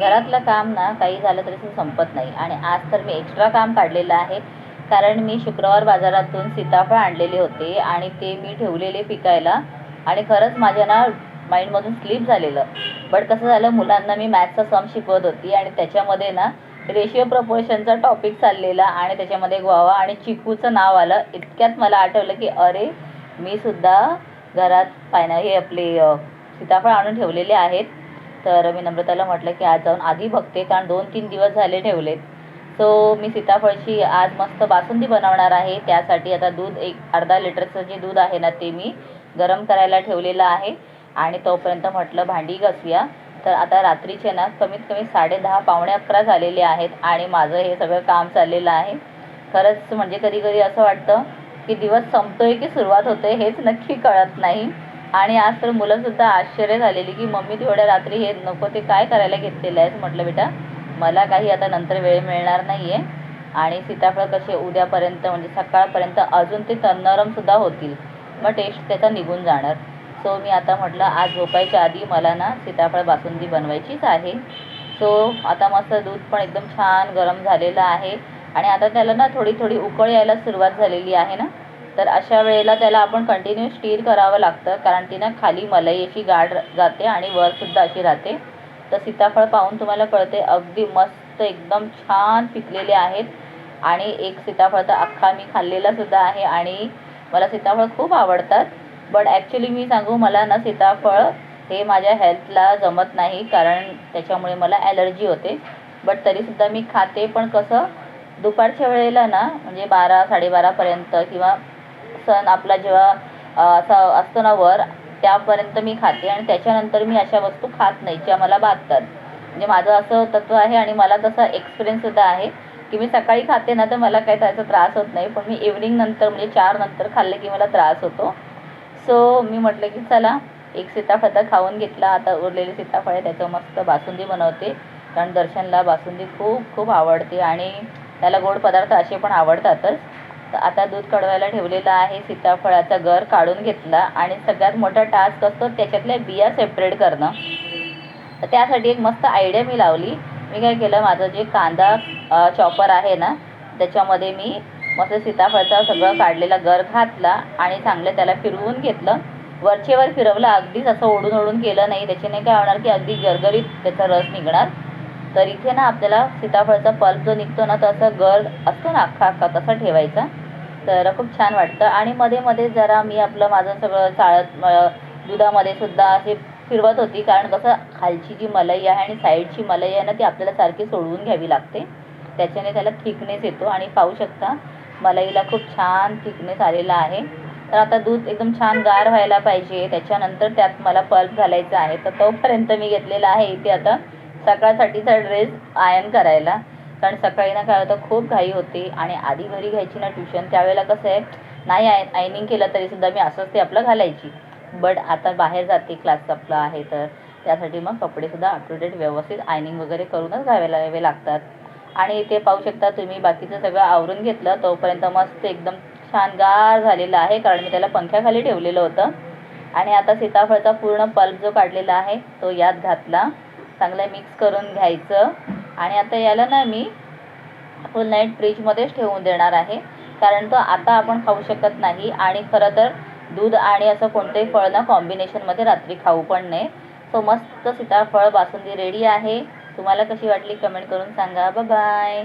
घरातलं काम ना काही झालं तरी संपत नाही. आणि आज तर मी एक्स्ट्रा काम काढलेलं आहे. कारण मी शुक्रवार बाजारातून सीताफळ आणलेले होते आणि ते मी ठेवलेले पिकायला. आणि खरंच माझ्या ना माइंडमधून स्लिप झालेलं. बट कसं झालं मुलांना मी मॅथ्सचा सम शिकवत होती आणि त्याच्यामध्ये ना रेशिओ प्रपोर्शनचा टॉपिक चाललेला आणि त्याच्यामध्ये गोवा आणि चिकूचं नाव आलं. इतक्यात मला आठवलं की अरे मी सुद्धा घरात पायना हे आपले सीताफळ आणून ठेवलेले आहेत. तर मी नम्रताला म्हटलं की आज जाऊन आधी बघते कारण दोन तीन दिवस झाले ठेवलेत. सो मी सीताफळची आज मस्त बासुंदी बनवणार आहे. त्यासाठी आता दूध एक अर्धा लिटरचं जे दूध आहे ना ते मी गरम करायला ठेवलेलं आहे. आणि तोपर्यंत म्हटलं भांडी घासूया. तर आता रात्रीचे ना कमीत कमी साडे दहा पावणे अकरा झालेले आहेत आणि माझं हे सगळं काम चाललेलं आहे. खरंच म्हणजे कधी कधी असं वाटतं की दिवस संपतोय की सुरुवात होते हेच नक्की कळत नाही. आणि आज तर मुलंसुद्धा आश्चर्य झालेली की मम्मी तेवढ्या रात्री हे नको ते काय करायला घेतलेलं आहेस म्हटलं बेटा? मला काही आता नंतर वेळ मिळणार नाही आहे आणि सीताफळ कसे उद्यापर्यंत म्हणजे सकाळपर्यंत अजून ते तर नरमसुद्धा होतील. मग टेस्ट त्याचा निघून जाणार. सो मी आता म्हटलं आज झोपायच्या आधी मला ना सीताफळ बासुंदी बनवायचीच आहे. सो आता मस्त दूध पण एकदम छान गरम झालेलं आहे. आणि आता त्याला ना थोडी थोडी उकळ यायला सुरुवात झालेली आहे ना? तर अशा वेळेला त्याला आपण कंटिन्यू स्टीर करावं लागतं. कारण ती ना खाली मलाई अशी गाड जाते आणि वरसुद्धा अशी राहते. तर सीताफळ पाहून तुम्हाला कळते अगदी मस्त एकदम छान पिकलेले आहेत. आणि एक सीताफळ तर अख्खा मी खाल्लेलासुद्धा आहे आणि मला सीताफळ खूप आवडतात. बट ॲक्च्युली मी सांगू मला ना सीताफळ हे माझ्या हेल्थला जमत नाही कारण त्याच्यामुळे मला ॲलर्जी होते. बट तरीसुद्धा मी खाते. पण कसं दुपारच्या वेळेला ना म्हणजे बारा साडेबारापर्यंत किंवा सण आपला जेव्हा असा असतो ना वर त्यापर्यंत मी खाते आणि त्याच्यानंतर मी अशा वस्तू खात नाही ज्या मला बाधतात. म्हणजे माझं असं तत्व आहे आणि मला तसा एक्सपिरियन्ससुद्धा आहे की मी सकाळी खाते ना तर मला काही त्याचा त्रास होत नाही पण मी इव्हनिंग नंतर म्हणजे चार नंतर खाल्ले की मला त्रास होतो. सो मी म्हटलं की चला एक सीताफळ तर खाऊन घेतला आता उरलेले सीताफळ आहे त्याचं मस्त बासुंदी बनवते कारण दर्शनला बासुंदी खूप खूप आवडते आणि त्याला गोड पदार्थ असे पण आवडतातच. तर आता दूध कडवायला ठेवलेलं आहे सीताफळाचा गर काढून घेतला आणि सगळ्यात मोठा टास्क असतो त्याच्यातल्या बिया सेपरेट करणं. तर त्यासाठी एक मस्त आयडिया मी लावली. मी काय केलं माझं जे कांदा चॉपर आहे ना त्याच्यामध्ये मी मस्त सीताफळचा सगळं काढलेला गर घातला आणि चांगलं त्याला फिरवून घेतलं. वरचेवर फिरवलं अगदीच असं ओढून ओढून केलं नाही. त्याच्याने काय होणार की अगदी गरगरीत त्याचा रस निघणार. तर इथे ना आपल्याला सीताफळचा पल्प जो निघतो ना तसं गर असतो ना अख्खा अख्खा तसा ठेवायचा. तर खूप छान वाटतं. आणि मध्ये मध्ये जरा मी आपलं माझं सगळं चाळत दुधामध्ये सुद्धा असे फिरवत होती. कारण कसं खालची जी मलाई आहे आणि साईडची मलाई आहे ना ती आपल्याला सारखी सोडवून घ्यावी लागते. त्याच्याने त्याला थिकनेस येतो. आणि पाहू शकता मलाईला खूप छान थिकनेस आलेला आहे. तर आता दूध एकदम छान गार व्हायला पाहिजे. त्याच्यानंतर त्यात मला पल्प घालायचा आहे. तर तोपर्यंत मी घेतलेला आहे इथे आता सकाळसाठीचा ड्रेस आयन करायला. कारण सकाळी ना काय होतं खूप घाई होती आणि आधी घरी घ्यायची ना ट्युशन त्यावेळेला कसं आहे नाही आय आयनिंग केलं तरीसुद्धा मी असंच ते आपलं घालायची. बट आता बाहेर जाते क्लास आपला आहे तर त्यासाठी मग कपडेसुद्धा अप टू डेट व्यवस्थित आयनिंग वगैरे करूनच घ्यावे यावे लागतात. आणि इथे पाहू शकता तुम्ही बाकीचं सगळं आवरून घेतलं तोपर्यंत मस्त एकदम छान गार झालेलं आहे. कारण मी त्याला पंख्याखाली ठेवलेलं होतं. आणि आता सीताफळचा पूर्ण पल्प जो काढलेला आहे तो यात घातला. चांगलं मिक्स करून घ्यायचं. आणि आता याला ना मी फुल नाईट फ्रीजमध्येच ठेवून देणार आहे. कारण तो आता आपण खाऊ शकत नाही. आणि खरं तर दूध आणि असं कोणतंही फळ ना कॉम्बिनेशनमध्ये रात्री खाऊ पण नाही सो मस्त सीताफळ बासुंदी रेडी आहे. तुम्हाला कशी वाटली कमेंट करून सांगा. बाय